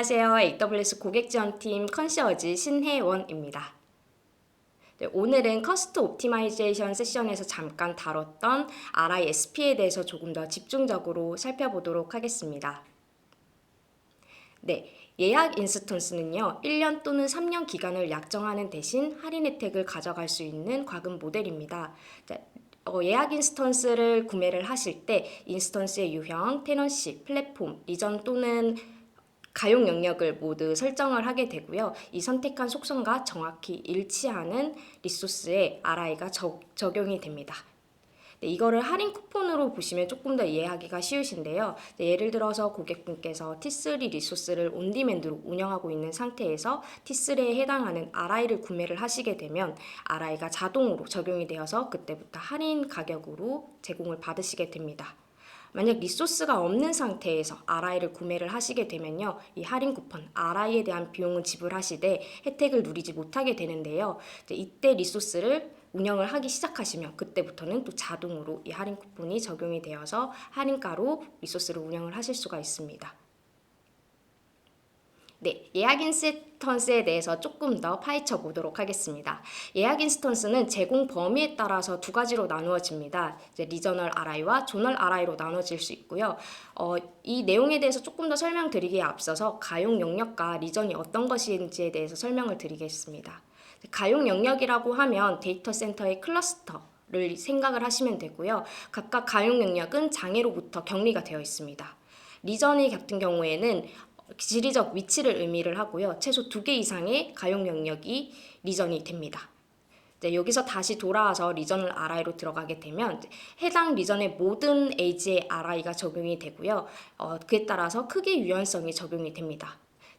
안녕하세요. AWS 고객 지원팀 컨시어지 신혜원입니다. 네, 오늘은 커스트 옵티마이제이션 세션에서 잠깐 다뤘던 RISP에 대해서 조금 더 집중적으로 살펴보도록 하겠습니다. 네, 예약 인스턴스는요, 1년 또는 3년 기간을 약정하는 대신 할인 혜택을 가져갈 수 있는 과금 모델입니다. 자, 어, 예약 인스턴스를 구매를 하실 때 인스턴스의 유형, 테넌시, 플랫폼, 리전 또는 가용 영역을 모두 설정을 하게 되고요. 이 선택한 속성과 정확히 일치하는 리소스에 RI가 적, 적용이 됩니다. 네, 이거를 할인 쿠폰으로 보시면 조금 더 이해하기가 쉬우신데요. 네, 예를 들어서 고객분께서 T3 리소스를 온디맨드로 운영하고 있는 상태에서 T3에 해당하는 RI를 구매를 하시게 되면 RI가 자동으로 적용이 되어서 그때부터 할인 가격으로 제공을 받으시게 됩니다. 만약 리소스가 없는 상태에서 RI를 구매를 하시게 되면요. 이 할인 쿠폰 RI에 대한 비용은 지불하시되 혜택을 누리지 못하게 되는데요. 이때 리소스를 운영을 하기 시작하시면 그때부터는 또 자동으로 이 할인 쿠폰이 적용이 되어서 할인가로 리소스를 운영을 하실 수가 있습니다. 네, 예약 인스턴스에 대해서 조금 더 파헤쳐 보도록 하겠습니다. 예약 인스턴스는 제공 범위에 따라서 두 가지로 나누어집니다. 이제 리저널 RI와 조널 RI로 나눠질 수 있고요. 어, 이 내용에 대해서 조금 더 설명드리기에 앞서서 가용 영역과 리전이 어떤 것인지에 대해서 설명을 드리겠습니다. 가용 영역이라고 하면 데이터 센터의 클러스터 를 생각을 하시면 되고요. 각각 가용 영역은 장애로부터 격리가 되어 있습니다. 리전이 같은 경우에는 지리적 위치를 의미를 하고요. 최소 두 개 이상의 가용 영역이 리전이 됩니다. 이제 여기서 다시 돌아와서 리전을 RI로 들어가게 되면 해당 리전의 모든 에이지의 RI가 적용이 되고요. 어, 그에 따라서 크기 유연성이 적용이 됩니다.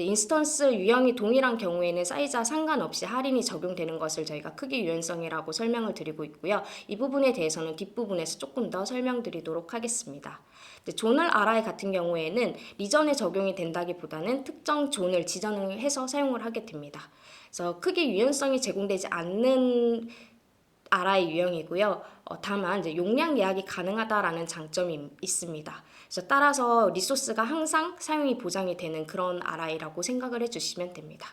인스턴스 유형이 동일한 경우에는 사이즈와 상관없이 할인이 적용되는 것을 저희가 크기 유연성이라고 설명을 드리고 있고요. 이 부분에 대해서는 뒷부분에서 조금 더 설명드리도록 하겠습니다. 존을 RI 같은 경우에는 리전에 적용이 된다기보다는 특정 존을 지정을 해서 사용을 하게 됩니다. 그래서 크기 유연성이 제공되지 않는 RI 유형이고요. 어, 다만 이제 용량 예약이 가능하다라는 장점이 있습니다. 그래서 따라서 리소스가 항상 사용이 보장이 되는 그런 RI라고 생각을 해주시면 됩니다.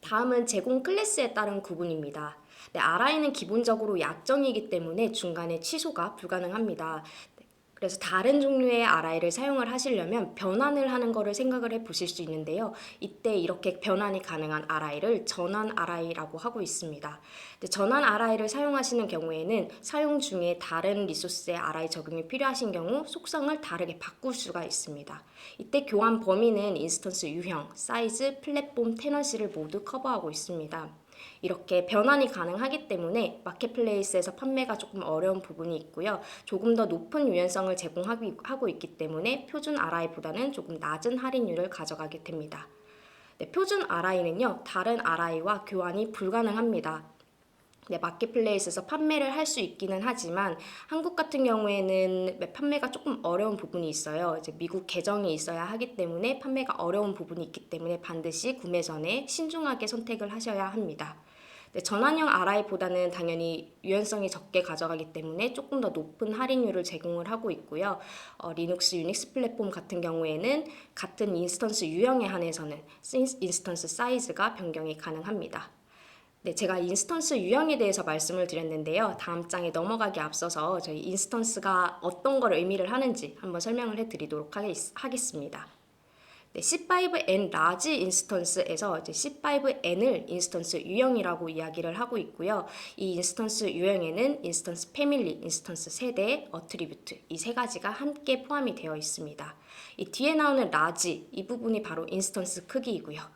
다음은 제공 클래스에 따른 구분입니다. 네, RI는 기본적으로 약정이기 때문에 중간에 취소가 불가능합니다. 그래서 다른 종류의 RI를 사용을 하시려면 변환을 하는 거를 생각을 해 보실 수 있는데요. 이때 이렇게 변환이 가능한 RI를 전환 RI라고 하고 있습니다. 전환 RI를 사용하시는 경우에는 사용 중에 다른 리소스의 RI 적용이 필요하신 경우 속성을 다르게 바꿀 수가 있습니다. 이때 교환 범위는 인스턴스 유형, 사이즈, 플랫폼, 테너시를 모두 커버하고 있습니다. 이렇게 변환이 가능하기 때문에 마켓플레이스에서 판매가 조금 어려운 부분이 있고요. 조금 더 높은 유연성을 제공하고 있기 때문에 표준 RI보다는 조금 낮은 할인율을 가져가게 됩니다. 네, 표준 RI는요, 다른 RI와 교환이 불가능합니다. 네, 마켓플레이스에서 판매를 할 수 있기는 하지만 한국 같은 경우에는 판매가 조금 어려운 부분이 있어요. 이제 미국 계정이 있어야 하기 때문에 판매가 어려운 부분이 있기 때문에 반드시 구매 전에 신중하게 선택을 하셔야 합니다. 네, 전환형 RI보다는 당연히 유연성이 적게 가져가기 때문에 조금 더 높은 할인율을 제공을 하고 있고요. 어, 리눅스, 유닉스 플랫폼 같은 경우에는 같은 인스턴스 유형에 한해서는 인스턴스 사이즈가 변경이 가능합니다. 네, 제가 인스턴스 유형에 대해서 말씀을 드렸는데요. 다음 장에 넘어가기 앞서서 저희 인스턴스가 어떤 걸 의미를 하는지 한번 설명을 해드리도록 하겠습니다. 네, C5N 라지 인스턴스에서 이제 C5N을 인스턴스 유형이라고 이야기를 하고 있고요. 이 인스턴스 유형에는 인스턴스 패밀리, 인스턴스 세대, 어트리뷰트 이 세 가지가 함께 포함이 되어 있습니다. 이 뒤에 나오는 라지 이 부분이 바로 인스턴스 크기이고요.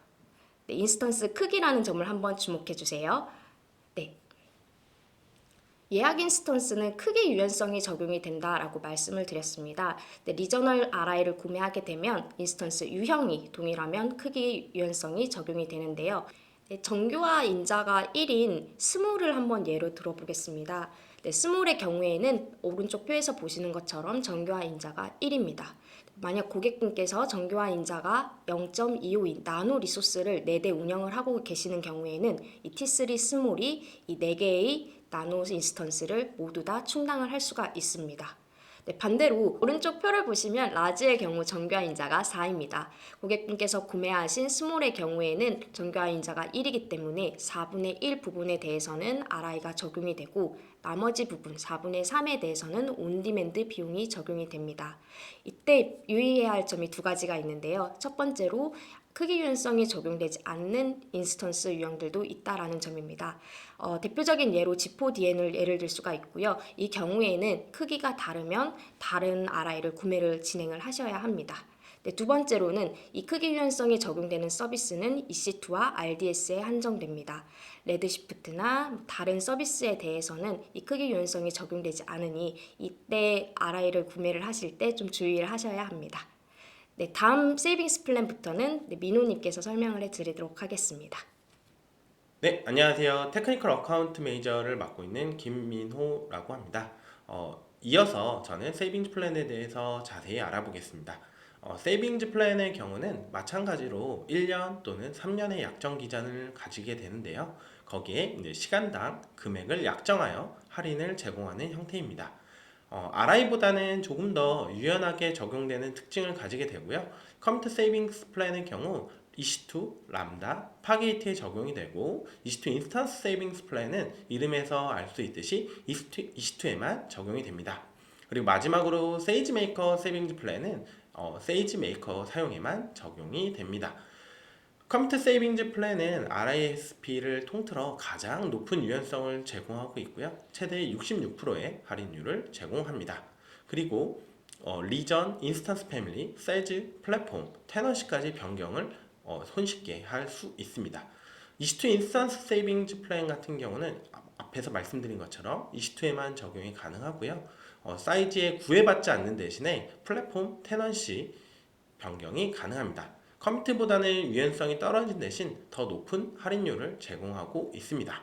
네, 인스턴스 크기라는 점을 한번 주목해 주세요. 네. 예약 인스턴스는 크기 유연성이 적용이 된다라고 말씀을 드렸습니다. 네, 리저널 RI를 구매하게 되면 인스턴스 유형이 동일하면 크기 유연성이 적용이 되는데요. 네, 정교화 인자가 1인 스몰을 한번 예로 들어보겠습니다. 네, 스몰의 경우에는 오른쪽 표에서 보시는 것처럼 정교화 인자가 1입니다. 만약 고객분께서 정교화 인자가 0.252 나노 리소스를 4대 운영을 하고 계시는 경우에는 이 T3 스몰이 이 4개의 나노 인스턴스를 모두 다 충당을 할 수가 있습니다. 네, 반대로 오른쪽 표를 보시면 라지의 경우 정교화인자가 4입니다. 고객분께서 구매하신 스몰의 경우에는 정교화인자가 1이기 때문에 4분의 1 부분에 대해서는 RI가 적용이 되고 나머지 부분 4분의 3에 대해서는 온디맨드 비용이 적용이 됩니다. 이때 유의해야 할 점이 두 가지가 있는데요. 첫 번째로 크기 유연성이 적용되지 않는 인스턴스 유형들도 있다라는 점입니다. 어, 대표적인 예로 G4DN을 예를 들 수가 있고요. 이 경우에는 크기가 다르면 다른 RI를 구매를 진행을 하셔야 합니다. 네, 두 번째로는 이 크기 유연성이 적용되는 서비스는 EC2와 RDS에 한정됩니다. 레드시프트나 다른 서비스에 대해서는 이 크기 유연성이 적용되지 않으니 이때 RI를 구매를 하실 때 좀 주의를 하셔야 합니다. 네, 다음 세이빙스 플랜부터는 네, 민호님께서 설명을 해드리도록 하겠습니다. 네, 안녕하세요. 테크니컬 어카운트 매니저를 맡고 있는 김민호라고 합니다. 어, 이어서 저는 세이빙즈 플랜에 대해서 자세히 알아보겠습니다. 어, 세이빙즈 플랜의 경우는 마찬가지로 1년 또는 3년의 약정 기간을 가지게 되는데요. 거기에 시간당 금액을 약정하여 할인을 제공하는 형태입니다. 어, RI보다는 조금 더 유연하게 적용되는 특징을 가지게 되고요. 컴퓨터 세이빙스 플랜의 경우 EC2, 람다, 파게이트에 적용이 되고 EC2 인스턴스 세이빙스 플랜은 이름에서 알 수 있듯이 EC2, EC2에만 적용이 됩니다. 그리고 마지막으로 세이지 메이커 세이빙스 플랜은 어, 세이지 메이커 사용에만 적용이 됩니다. 컴퓨터 세이빙즈 플랜은 RISP를 통틀어 가장 높은 유연성을 제공하고 있고요. 최대 66%의 할인율을 제공합니다. 그리고 어, 리전, 인스턴스 패밀리, 세즈, 플랫폼, 테너시까지 변경을 어, 손쉽게 할 수 있습니다. EC2 인스턴스 세이빙즈 플랜 같은 경우는 앞- 앞에서 말씀드린 것처럼 EC2에만 적용이 가능하고요. 어, 사이즈에 구애받지 않는 대신에 플랫폼, 테넌시 변경이 가능합니다. 컴퓨터보다는 유연성이 떨어진 대신 더 높은 할인율을 제공하고 있습니다.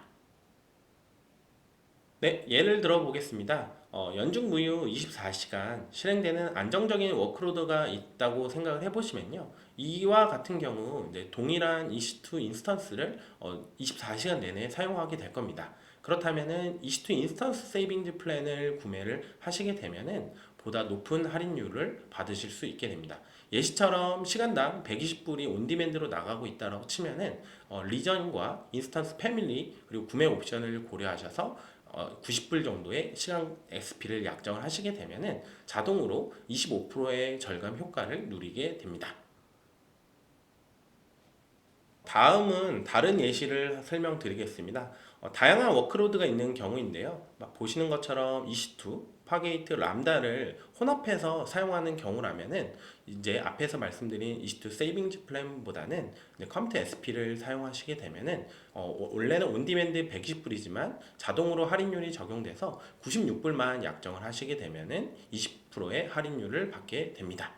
네, 예를 들어 보겠습니다. 어, 연중 무휴 24시간 실행되는 안정적인 워크로드가 있다고 생각을 해보시면요. 이와 같은 경우 이제 동일한 EC2 인스턴스를 어, 24시간 내내 사용하게 될 겁니다. 그렇다면은 EC2 인스턴스 세이빙즈 플랜을 구매를 하시게 되면은 보다 높은 할인율을 받으실 수 있게 됩니다. 예시처럼 시간당 120불이 온디맨드로 나가고 있다고 치면은 어, 리전과 인스턴스 패밀리 그리고 구매 옵션을 고려하셔서 어, 90불 정도의 시간 XP를 약정을 하시게 되면은 자동으로 25%의 절감 효과를 누리게 됩니다. 다음은 다른 예시를 설명드리겠습니다. 어, 다양한 워크로드가 있는 경우인데요. 막 보시는 것처럼 EC2, 파게이트, 람다를 혼합해서 사용하는 경우라면은 이제 앞에서 말씀드린 EC2 세이빙즈 플랜보다는 컴퓨터 SP를 사용하시게 되면은 어, 원래는 온디맨드 120불이지만 자동으로 할인율이 적용돼서 96불만 약정을 하시게 되면은 20%의 할인율을 받게 됩니다.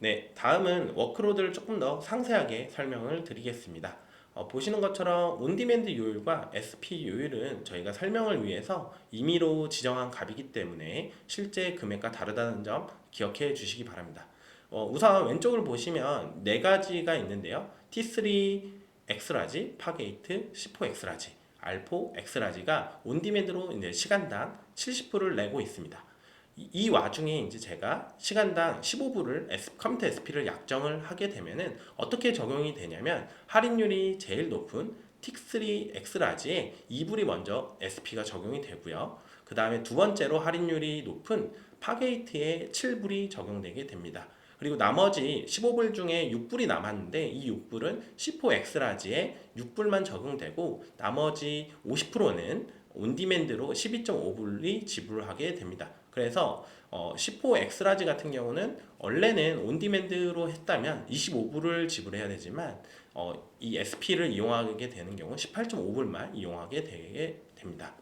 네, 다음은 워크로드를 조금 더 상세하게 설명을 드리겠습니다. 어, 보시는 것처럼 온디맨드 요율과 SP 요율은 저희가 설명을 위해서 임의로 지정한 값이기 때문에 실제 금액과 다르다는 점 기억해 주시기 바랍니다. 어, 우선 왼쪽을 보시면 네 가지가 있는데요. T3 엑스라지, 파게이트, C4 엑스라지, R4 엑스라지가 온디맨드로 이제 시간당 70불을 내고 있습니다. 이, 이 와중에 이제 제가 시간당 15불을 S, 컴퓨터 SP를 약정을 하게 되면은 어떻게 적용이 되냐면 할인율이 제일 높은 틱3 엑스라지에 2불이 먼저 SP가 적용이 되고요. 그 다음에 두 번째로 할인율이 높은 파게이트에 7불이 적용되게 됩니다. 그리고 나머지 15불 중에 6불이 남았는데 이 6불은 C4 엑스라지에 6불만 적용되고 나머지 50%는 온디맨드로 12.5불이 지불하게 됩니다. 그래서 어, 10호 엑스라지 같은 경우는 원래는 온디맨드로 했다면 25불을 지불해야 되지만 어, 이 SP를 이용하게 되는 경우 18.5불만 이용하게 되게 됩니다.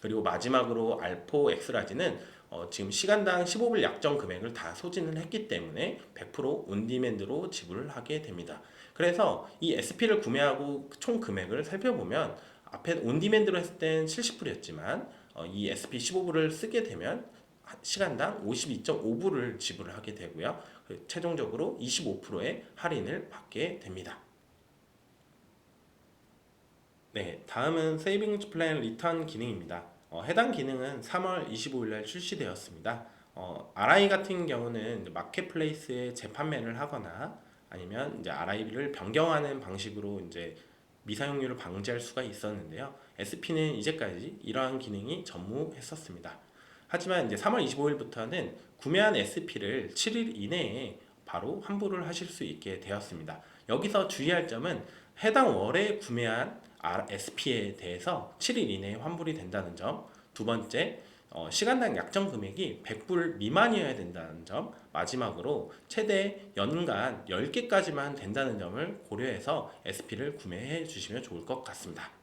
그리고 마지막으로 알포 엑스라지는 어, 지금 시간당 15불 약정 금액을 다 소진을 했기 때문에 100% 온디맨드로 지불을 하게 됩니다. 그래서 이 SP를 구매하고 총 금액을 살펴보면 앞에 온디맨드로 했을 땐 70불이었지만 어, 이 SP 15불을 쓰게 되면 시간당 52.5불을 지불을 하게 되고요. 그 최종적으로 25%의 할인을 받게 됩니다. 네, 다음은 세이빙즈 플랜 리턴 기능입니다. 어, 해당 기능은 3월 25일 날 출시되었습니다. 어, RI 같은 경우는 마켓플레이스에 재판매를 하거나 아니면 이제 RI를 변경하는 방식으로 이제 미사용률을 방지할 수가 있었는데요. SP는 이제까지 이러한 기능이 전무했었습니다. 하지만 이제 3월 25일부터는 구매한 SP를 7일 이내에 바로 환불을 하실 수 있게 되었습니다. 여기서 주의할 점은 해당 월에 구매한 SP에 대해서 7일 이내에 환불이 된다는 점. 두 번째, 어, 시간당 약정 금액이 100불 미만이어야 된다는 점. 마지막으로 최대 연간 10개까지만 된다는 점을 고려해서 SP를 구매해 주시면 좋을 것 같습니다.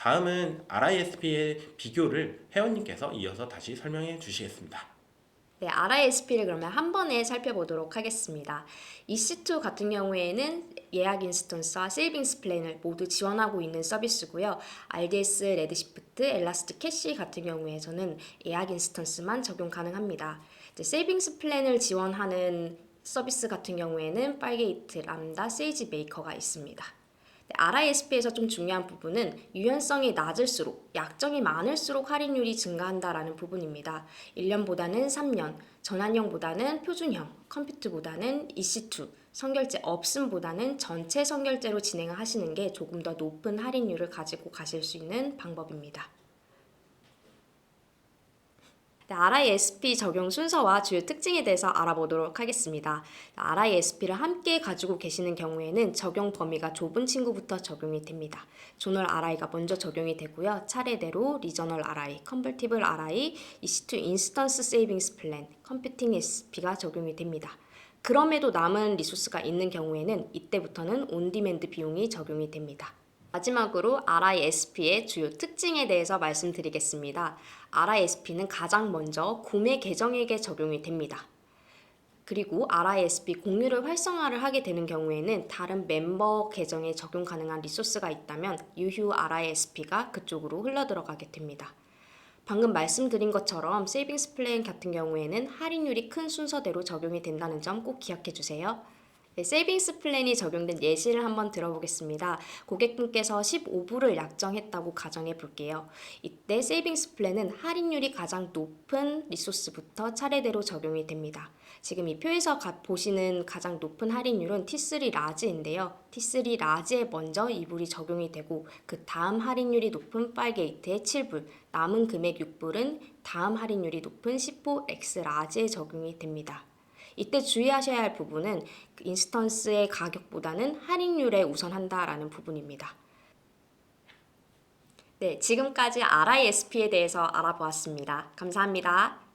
다음은 RISP의 비교를 회원님께서 이어서 다시 설명해 주시겠습니다. 네, RISP를 그러면 한 번에 살펴보도록 하겠습니다. EC2 같은 경우에는 예약 인스턴스와 세이빙스 플랜을 모두 지원하고 있는 서비스고요. RDS, 레드시프트, 엘라스틱 캐시 같은 경우에서는 예약 인스턴스만 적용 가능합니다. 이제 세이빙스 플랜을 지원하는 서비스 같은 경우에는 빨게이트, 람다, 세이지 메이커가 있습니다. RISP에서 좀 중요한 부분은 유연성이 낮을수록 약정이 많을수록 할인율이 증가한다라는 부분입니다. 1년보다는 3년, 전환형보다는 표준형, 컴퓨트보다는 EC2, 선결제 없음보다는 전체 선결제로 진행을 하시는 게 조금 더 높은 할인율을 가지고 가실 수 있는 방법입니다. 네, RISP 적용 순서와 주요 특징에 대해서 알아보도록 하겠습니다. RISP를 함께 가지고 계시는 경우에는 적용 범위가 좁은 친구부터 적용이 됩니다. 조널 RI가 먼저 적용이 되고요. 차례대로 리저널 RI, 컨버티블 RI, EC2 인스턴스 세이빙스 플랜, 컴퓨팅 SP가 적용이 됩니다. 그럼에도 남은 리소스가 있는 경우에는 이때부터는 온디맨드 비용이 적용이 됩니다. 마지막으로 RISP의 주요 특징에 대해서 말씀드리겠습니다. RISP는 가장 먼저 구매 계정에게 적용이 됩니다. 그리고 RISP 공유를 활성화를 하게 되는 경우에는 다른 멤버 계정에 적용 가능한 리소스가 있다면 유휴 RISP가 그쪽으로 흘러 들어가게 됩니다. 방금 말씀드린 것처럼 세이빙스 플랜 같은 경우에는 할인율이 큰 순서대로 적용이 된다는 점 꼭 기억해 주세요. 네, 세이빙스 플랜이 적용된 예시를 한번 들어보겠습니다. 고객분께서 15불을 약정했다고 가정해 볼게요. 이때 세이빙스 플랜은 할인율이 가장 높은 리소스부터 차례대로 적용이 됩니다. 지금 이 표에서 가, 보시는 가장 높은 할인율은 T3 라지인데요. T3 라지에 먼저 2불이 적용이 되고 그 다음 할인율이 높은 빨게이트의 7불, 남은 금액 6불은 다음 할인율이 높은 10호 X 라지에 적용이 됩니다. 이때 주의하셔야 할 부분은 그 인스턴스의 가격보다는 할인율에 우선한다라는 부분입니다. 네, 지금까지 RISP에 대해서 알아보았습니다. 감사합니다.